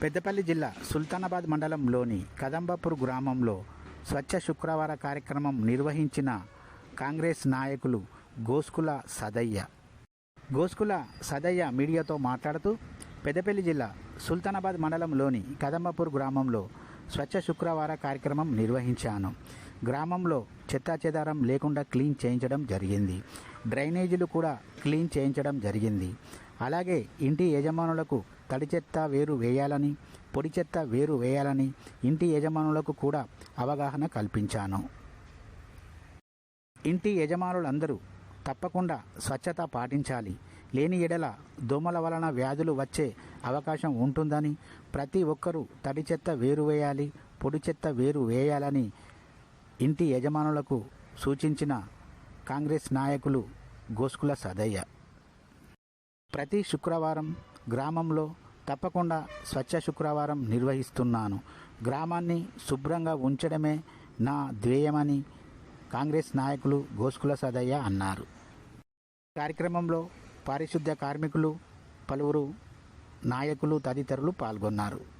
పెద్దపల్లి జిల్లా సుల్తానాబాద్ మండలంలోని కదంబపూర్ గ్రామంలో స్వచ్ఛ శుక్రవార కార్యక్రమం నిర్వహించిన కాంగ్రెస్ నాయకులు గోస్కుల సదయ్య. గోస్కుల సదయ్య మీడియాతో మాట్లాడుతూ పెద్దపల్లి జిల్లా సుల్తానాబాద్ మండలంలోని కదంబపూర్ గ్రామంలో స్వచ్ఛ శుక్రవార కార్యక్రమం నిర్వహించాను. గ్రామంలో చెత్తాచెదారం లేకుండా క్లీన్ చేయించడం జరిగింది. డ్రైనేజీలు కూడా క్లీన్ చేయించడం జరిగింది. అలాగే ఇంటి యజమానులకు తడి చెత్త వేరు వేయాలని పొడి చెత్త వేరు వేయాలని ఇంటి యజమానులకు కూడా అవగాహన కల్పించాను. ఇంటి యజమానులందరూ తప్పకుండా స్వచ్ఛత పాటించాలి. లేని ఎడల దోమల వలన వ్యాధులు వచ్చే అవకాశం ఉంటుందని ప్రతి ఒక్కరూ తడి చెత్త వేరు వేయాలి పొడి చెత్త వేరు వేయాలని ఇంటి యజమానులకు సూచించిన కాంగ్రెస్ నాయకులు గోస్కుల సదయ్య. ప్రతి శుక్రవారం గ్రామంలో తప్పకుండా స్వచ్ఛ శుక్రవారం నిర్వహిస్తున్నాను. గ్రామాన్ని శుభ్రంగా ఉంచడమే నా ధ్యేయమని కాంగ్రెస్ నాయకులు గోస్కుల సదయ్య అన్నారు. కార్యక్రమంలో పారిశుద్ధ్య కార్మికులు పలువురు నాయకులు తదితరులు పాల్గొన్నారు.